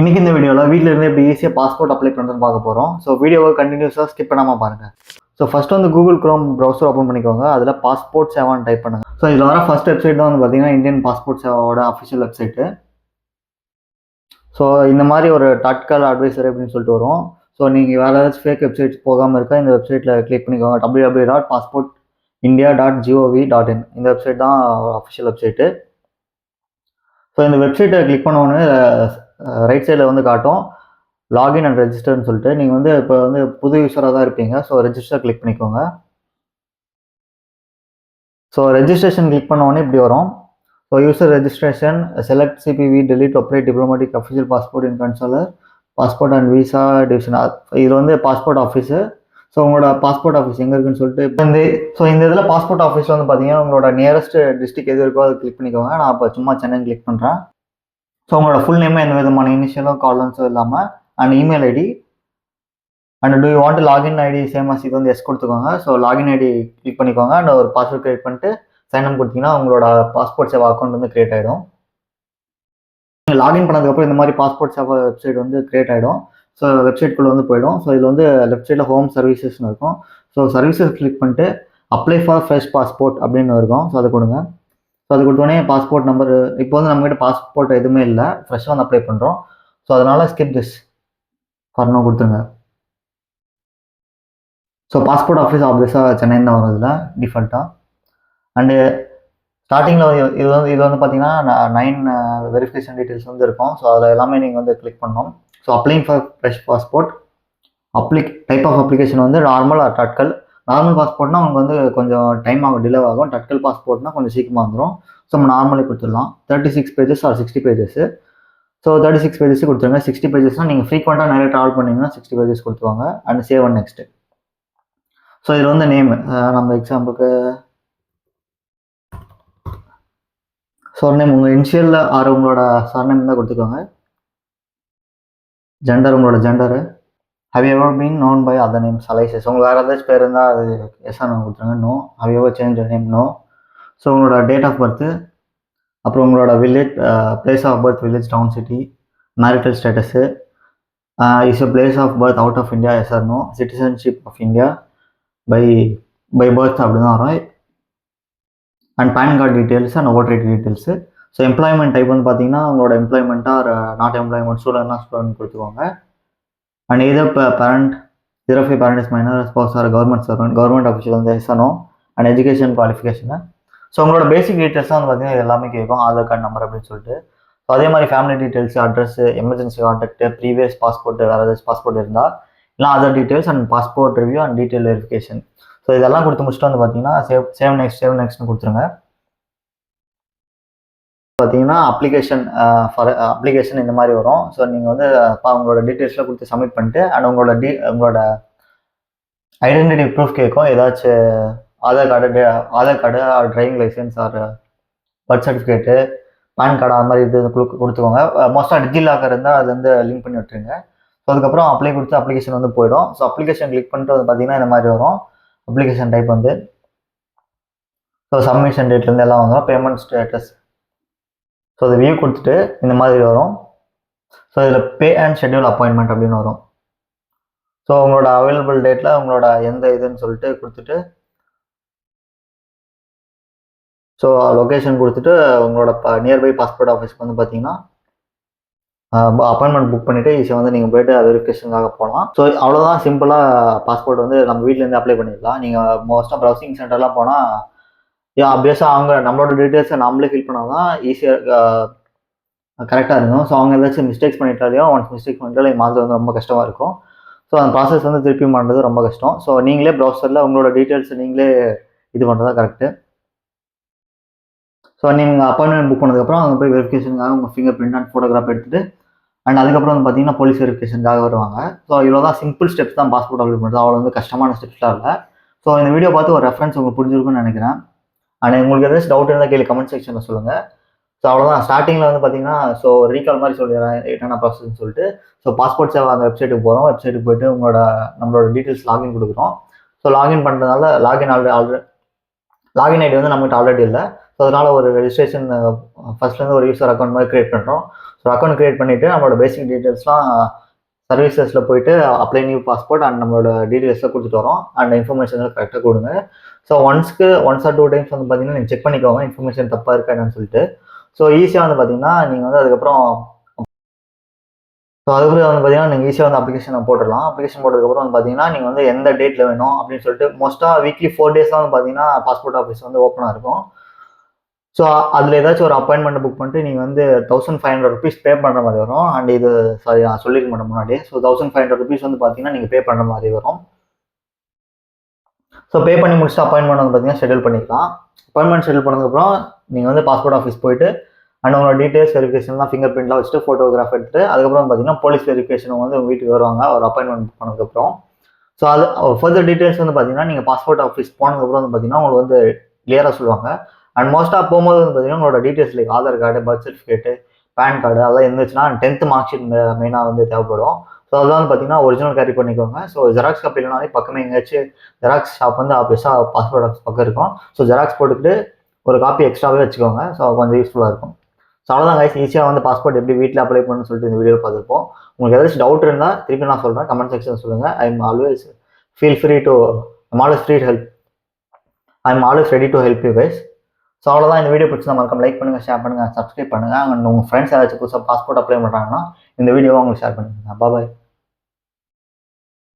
இன்றைக்கி இந்த வீடியோவில் வீட்டில் இருந்து எப்படி ஈஸியாக பாஸ்போர்ட் அப்ளை பண்ணுறதுன்னு பார்க்க போகிறோம் ஸோ வீடியோவை கண்டினியூஸாக ஸ்கிப் பண்ணாமல் பாருங்கள் ஸோ ஃபஸ்ட்டு வந்து கூகுள் க்ரோம் ப்ரௌசர் ஓப்பன் பண்ணிக்கோங்க. அதில் பாஸ்போர்ட் சேவான்னு டைப் பண்ணுங்கள் ஸோ இதில் வர ஃபஸ்ட் வெப்சைட் தான் வந்து பார்த்தீங்கன்னா இந்தியன் பாஸ்போர்ட் சேவாவோட அஃபிஷியல் வெப்சைட்டு ஸோ இந்த மாதிரி ஒரு டாட்கால் அட்வைசர் அப்படின்னு சொல்லிட்டு வரும். ஸோ நீங்கள் வேறு ஏதாச்சும் ஃபேக் வெப்சைட் போகாமல் இருக்க இந்த வெப்சைட்டில் கிளிக் பண்ணிக்கோங்க. W W dot passport India dot GOV dot IN இந்த வெப்சைட் தான் அஃபிஷியல் வெப்சைட்டு ஸோ இந்த வெப்சைட்டை கிளிக் பண்ண ரைட் சைடில் வந்து காட்டும். லாகின் அண்ட் ரெஜிஸ்டர்னு சொல்லிட்டு. நீங்கள் வந்து இப்போ வந்து புது யூஸராக தான் இருப்பீங்க. ஸோ ரெஜிஸ்டர் கிளிக் பண்ணிக்கோங்க. ஸோ ரெஜிஸ்ட்ரேஷன் கிளிக் பண்ணோடனே இப்படி வரும். So user registration select CPV Delhi operate diplomatic official passport in consular passport and visa division இது வந்து பாஸ்போர்ட் ஆஃபீஸு ஸோ உங்களோட பாஸ்போர்ட் ஆஃபீஸ் எங்கே இருக்குன்னு சொல்லிட்டு இப்போ ஸோ இந்த இதில் பாஸ்போர்ட் ஆஃபீஸ் வந்து பார்த்தீங்கன்னா உங்களோட நியரஸ்ட் டிஸ்ட்ரிக் எது இருக்கோ அதை கிளிக் பண்ணிக்கோங்க. நான் இப்போ சும்மா சென்னை கிளிக் பண்ணுறேன் ஸோ உங்களோட ஃபுல் நேம் எந்த விதமான இனிஷியலும் காலன்ஸும் இல்லாமல் and email ID and do you want login ID same இது வந்து எஸ் கொடுத்துக்கோங்க. ஸோ லாகின் ஐடி கிளிக் பண்ணிக்கோங்க. அண்ட் ஒரு பாஸ்வேர்ட் கிரியேட் பண்ணிட்டு சைன் அப் கொடுத்தீங்கன்னா உங்களோட பாஸ்போர்ட் சேவா அக்கௌண்ட் வந்து கிரியேட் ஆகிடும் நீங்கள் லாகின் பண்ணதுக்கப்புறம் இந்த மாதிரி பாஸ்போர்ட் சேவா வெப்சைட் வந்து கிரியேட் ஆகிடும் ஸோ வெப்சைட்குள்ளே வந்து போயிடும். ஸோ இதில் வந்து லெஃப்ட் சைடில் ஹோம் சர்வீசஸ்னு இருக்கும். ஸோ சர்வீசஸ் கிளிக் பண்ணிட்டு அப்ளை ஃபார் ஃப்ரெஷ் பாஸ்போர்ட் அப்படின்னு இருக்கும். ஸோ அதை கொடுங்க. ஸோ அது கொடுத்தோடனே பாஸ்போர்ட் நம்பர் இப்போ வந்து நம்மகிட்ட பாஸ்போர்ட் எதுவுமே இல்லை. ஃப்ரெஷ்ஷாக வந்து அப்ளை பண்ணுறோம் ஸோ அதனால் ஸ்கிப் திஸ் ஃபர்னோ கொடுத்துருங்க. ஸோ பாஸ்போர்ட் ஆஃபீஸ் ஆப்வியஸாக சென்னை தான் வரும் இதில் டிஃபால்ட்டாக அண்டு ஸ்டார்டிங்கில் இது வந்து இது வந்து பார்த்தீங்கன்னா நைன் வெரிஃபிகேஷன் டீட்டெயில்ஸ் வந்து இருக்கும். ஸோ அதில் எல்லாமே நீங்கள் வந்து கிளிக் பண்ணணும். So applying for fresh passport அப்ளிக் type of application வந்து நார்மல் ஆர் நார்மல் பாஸ்போர்ட்னா உங்களுக்கு வந்து கொஞ்சம் டைம் ஆகும் டிலே ஆகும். டட்கல் பாஸ்போர்ட்னா கொஞ்சம் சீக்கிரமாக வந்துடும் ஸோ நம்ம நார்மலே கொடுத்துடலாம். Thirty six pages or sixty pages so thirty six pages கொடுத்துருங்க சிக்ஸ்டி பேஜஸ்னால் நீங்கள் ஃப்ரீக்வெண்ட்டாக நிறைய ட்ராவல் பண்ணிங்கன்னா சிக்ஸ்டி பேஜஸ் கொடுத்துருவாங்க. And save and next so இதில் வந்து நேம் நம்ம எக்ஸாம்பிளுக்கு சர்நேம் உங்கள் இனிஷியலில் ஆறு உங்களோட சர்நேம் தான் கொடுத்துக்கோங்க. ஜெண்டர் உங்களோட gender have ever been known by other name aliases உங்களுக்கு வேறு ஏதாச்சும் பேர் இருந்தால் அது எஸ் நான் கொடுத்துருங்க. No have ever change name no so உங்களோட டேட் ஆஃப் பர்த்து அப்புறம் உங்களோட village place of birth village town city marital status is a place of birth out of India yes or no citizenship of India by by birth அப்படி தான் வரும். And PAN card details and voter ID details so employment type வந்து பார்த்தீங்கன்னா உங்களோட எம்ப்ளாய்மெண்ட்டாக not employment ஸ்டூடெண்ட்னா student கொடுத்துக்கோங்க. And இதர் இப்போ parent zero five parent is minor sports or government servant government ஆஃபீஸில் வந்து எஸ்எனோ அண்ட் எஜுகேஷன் குவாலிஃபிகேஷனு ஸோ உங்களோட பேசிக் டீட்டெயில்ஸ் தான் வந்து பார்த்தீங்கன்னா இது எல்லாமே கேட்கும். ஆதார் கார்டு நம்பர் அப்படின்னு சொல்லிட்டு. ஸோ அதே மாதிரி family details address emergency contact previous passport வேறு ஏதாச்சும் பாஸ்போர்ட் இருந்தால் இல்லை other details and passport review and detail verification so இதெல்லாம் கொடுத்து முடிச்சுட்டு வந்து பார்த்தீங்கன்னா சேவ் சேவ் நெக்ஸ்ட் சேவ் நெக்ஸ்ட்னு கொடுத்துருங்க. பார்த்தீங்கன்னா அப்ளிகேஷன் ஃபார் அப்ளிகேஷன் இந்த மாதிரி வரும். ஸோ நீங்கள் வந்து உங்களோட டீட்டெயில்ஸ்லாம் கொடுத்து சப்மிட் பண்ணிட்டு அண்ட் உங்களோட டி உங்களோட ஐடென்டிட்டி ப்ரூஃப் கேட்கும் ஏதாச்சும் Aadhaar card Aadhaar card driving licence or birth certificate PAN card அது மாதிரி இது கொடுத்துக்கோங்க. மோஸ்ட்டாக டிஜி லாக்கர் இருந்தால் அது வந்து லிங்க் பண்ணி விட்டுருங்க. ஸோ அதுக்கப்புறம் அப்ளை கொடுத்து அப்ளிகேஷன் வந்து போயிடும். ஸோ அப்ளிகேஷன் கிளிக் பண்ணிட்டு வந்து பார்த்தீங்கன்னா இந்த மாதிரி வரும். அப்ளிகேஷன் டைப் வந்து. ஸோ சப்மிஷன் டேட்லேருந்து எல்லாம் வந்துடும் பேமெண்ட் ஸ்டேட்டஸ் ஸோ அது வியூ கொடுத்துட்டு இந்த மாதிரி வரும். ஸோ இதில் பே அண்ட் ஷெட்யூல் அப்பாயின்மெண்ட் அப்படின்னு வரும். ஸோ உங்களோட அவைலபிள் டேட்டில் உங்களோட எந்த இதுன்னு சொல்லிட்டு கொடுத்துட்டு ஸோ லொக்கேஷன் கொடுத்துட்டு உங்களோட ப நியர்பை பாஸ்போர்ட் ஆஃபீஸ்க்கு வந்து பார்த்தீங்கன்னா அப்பாயின்மெண்ட் புக் பண்ணிவிட்டு ஈஸியாக வந்து நீங்கள் போய்ட்டு வெரிஃபிகேஷனுக்காக போகலாம் ஸோ அவ்வளோதான் சிம்பிளாக பாஸ்போர்ட் வந்து நம்ம வீட்டிலேருந்து அப்ளை பண்ணிடலாம். நீங்கள் மோஸ்ட்டாக ப்ரௌசிங் சென்டர்லாம் போனால் அப்வியஸாக அவங்க நம்மளோட டீட்டெயில்ஸை நம்மளே ஃபில் பண்ணால் தான் ஈஸியாக கரெக்டாக இருக்கும். ஸோ அவங்க ஏதாச்சும் மிஸ்டேக்ஸ் பண்ணிட்டாலையும் ஒன்ஸ் மிஸ்டேக் பண்ணிட்டாலே மாதம் வந்து ரொம்ப கஷ்டமாக இருக்கும். ஸோ அந்த ப்ராசஸ் வந்து திருப்பி பண்ணுறது ரொம்ப கஷ்டம். ஸோ நீங்களே ப்ரௌசரில் உங்களோட டீட்டெயில்ஸை நீங்களே இது பண்ணுறதா கரெக்டு ஸோ நீங்கள் அப்பாயின்மெண்ட் புக் பண்ணதுக்கப்புறம் அங்கே போய் வெரிஃபிகேஷனுக்காக உங்கள் ஃபிங்கர் பிரிண்ட் அண்ட் ஃபோட்டோகிராஃப் எடுத்துகிட்டு அண்ட் அதுக்கப்புறம் வந்து பார்த்தீங்கன்னா போலீஸ் வெரிஃபிகேஷனுக்காக வருவாங்க. ஸோ இவ்வளோ தான் சிம்பிள் ஸ்டெப்ஸ் தான் பாஸ்போர்ட் அப்ளை பண்ணுறது அவ்வளோ வந்து கஷ்டமான ஸ்டெப்ஸ்லாம் இல்லை. ஸோ இந்த வீடியோ பார்த்து ஒரு ரெஃபரன்ஸ் உங்களுக்கு புரிஞ்சிருக்குன்னு நினைக்கிறேன். ஆனால் உங்களுக்கு ஏதாச்சும் டவுட் இருந்தால் கேள்வி கமெண்ட் செக்ஷனில் சொல்லுங்கள் ஸோ அவ்வளோதான் ஸ்டார்டிங்கில் வந்து பார்த்தீங்கன்னா ஸோ ரீகால் மாதிரி சொல்லிடுறேன். என்னென்ன ப்ராசஸ்ன்னு சொல்லிட்டு. ஸோ பாஸ்போர்ட் சேவை அந்த வெப்சைட்டுக்கு போகிறோம் வெப்சைட்டுக்கு போயிட்டு உங்களோட நம்மளோட டீட்டெயில்ஸ் லாகின் கொடுக்குறோம். ஸோ லாகின் பண்ணுறதுனால login already already login ID வந்து நம்மகிட்ட ஆல்ரெடி இல்லை. ஸோ அதனால் ஒரு ரெஜிஸ்ட்ரேஷன் ஃபர்ஸ்ட்லேருந்து ஒரு யூசர் அக்கௌண்ட் மாதிரி க்ரியேட் பண்ணுறோம் ஸோ அக்கௌண்ட் கிரியேட் பண்ணிவிட்டு நம்மளோட பேசிக் டீட்டெயில்ஸ்லாம் சர்வீசஸில் போயிட்டு அப்ளை நியூ பாஸ்போர்ட் அண்ட் நம்மளோட டீட்டெயில்ஸ்லாம் கொடுத்துட்டு வரோம். அண்ட் இன்ஃபர்மேஷன்லாம் கரெக்டாக கொடுங்க. ஸோ ஒன்ஸ்க்கு ஒன்ஸ் ஆர் டூ டைம்ஸ் வந்து பார்த்தீங்கன்னா நீங்கள் செக் பண்ணிக்கோங்க. இன்ஃபர்மேஷன் தப்பாக இருக்கா என்னன்னு சொல்லிட்டு. ஸோ ஈஸியாக வந்து பார்த்தீங்கன்னா நீங்கள் வந்து அதுக்கப்புறம் ஸோ அதுக்குள்ளே வந்து பார்த்தீங்கன்னா நீங்கள் ஈஸியாக வந்து அப்ளிகேஷனை போட்டுடலாம். அப்ளிகேஷன் போட்டதுக்கப்புறம் வந்து பார்த்தீங்கன்னா நீங்கள் வந்து எந்த டேட்டில் வேணும் அப்படின்னு சொல்லிட்டு மோஸ்ட்டாக வீக்லி ஃபோர் டேஸ் வந்து பார்த்தீங்கன்னா பாஸ்போர்ட் ஆஃபீஸ் வந்து ஓப்பனாக இருக்கும். ஸோ அதில் ஏதாச்சும் ஒரு அப்பாயின்மெண்ட் புக் பண்ணிட்டு நீங்கள் வந்து thousand five hundred rupees pay பண்ணுற மாதிரி வரும். அண்ட் இது சாரி நான் சொல்லியிருக்க மாட்டேன் முன்னாடி so thousand five hundred rupees வந்து பார்த்தீங்கன்னா நீங்கள் பே பண்ணுற மாதிரி வரும். ஸோ பே பண்ணி முடிச்சுட்டு அப்பாயின்மெண்ட் வந்து பார்த்தீங்கன்னா ஷெடியூல் பண்ணிக்கலாம். அப்பாயின்மெண்ட் ஷெடியூல் பண்ணதுக்கப்புறம் நீங்கள் வந்து பாஸ்போர்ட் ஆஃபீஸ் போயிட்டு அண்ட் உங்களோட டீட்டெயில்ஸ் வெரிஃபிகேஷன்லாம் ஃபிங்கர் பிரிண்ட்லாம் வச்சுட்டு ஃபோட்டோகிராஃப் எடுத்துட்டு அதுக்கப்புறம் பார்த்தீங்கன்னா போலீஸ் வெரிஃபிகேஷன் வந்து உங்கள் வீட்டுக்கு வருவாங்க. ஒரு அப்பாயின்மெண்ட் புக் பண்ணதுக்கப்புறம். ஸோ அது ஃபர்தர் டீட்டெயில்ஸ் வந்து பார்த்தீங்கன்னா நீங்கள் பாஸ்போர்ட் ஆஃபீஸ் போனதுக்கப்புறம் வந்து பார்த்தீங்கன்னா உங்களுக்கு வந்து கிளியராக சொல்லுவாங்க. அண்ட் மோஸ்ட்டாக போகும்போது வந்து பார்த்தீங்கன்னா உங்களோட details like Aadhaar card birth certificate PAN card அதெல்லாம் இருந்துச்சுன்னா டென்த்து மார்க் ஷீட் மெயினாக வந்து தேவைப்படும். ஸோ அதெல்லாம் வந்து பார்த்தீங்கன்னா ஒரிஜினல் கேரி பண்ணிக்கோங்க ஸோ ஜெராக்ஸ் காப்பி இல்லைனாலே பக்கமே எங்கேயாச்சும் ஜெராக்ஸ் ஷாப் வந்து ஆஃபீஸாக பாஸ்போர்ட் ஆஃபீஸ் பக்கம் இருக்கும். ஸோ ஜெராக்ஸ் போட்டுக்கிட்டு ஒரு காப்பி எக்ஸ்ட்ராவே வச்சுக்கோங்க. ஸோ கொஞ்சம் யூஸ்ஃபுல்லாக இருக்கும். ஸோ அவ்வளோதான் கைஸ் ஈஸியாக வந்து பாஸ்போர்ட் எப்படி வீட்டில் அப்ளை பண்ணணும்னு சொல்லிட்டு இந்த வீடியோ பார்த்துருப்போம். உங்களுக்கு ஏதாச்சும் டவுட் இருந்தால் திருப்பி நான் சொல்கிறேன் கமெண்ட் செக்ஷன் சொல்லுங்கள் I am always feel free to I'm always free help I am always ready to help you guys so அவ்வளோதான் இந்த வீடியோ பிடிச்சா மறக்காம லைக் பண்ணுங்கள் ஷேர் பண்ணுங்கள் சப்ஸ்கிரைப் பண்ணுங்கள் அண்ட் உங்கள் ஃப்ரெண்ட்ஸ் ஏதாச்சும் புதுசாக பாஸ்போர்ட் அப்ளை பண்ணுறாங்கன்னா இந்த வீடியோவை உங்களுக்கு ஷேர் பண்ணுங்கள் பாய்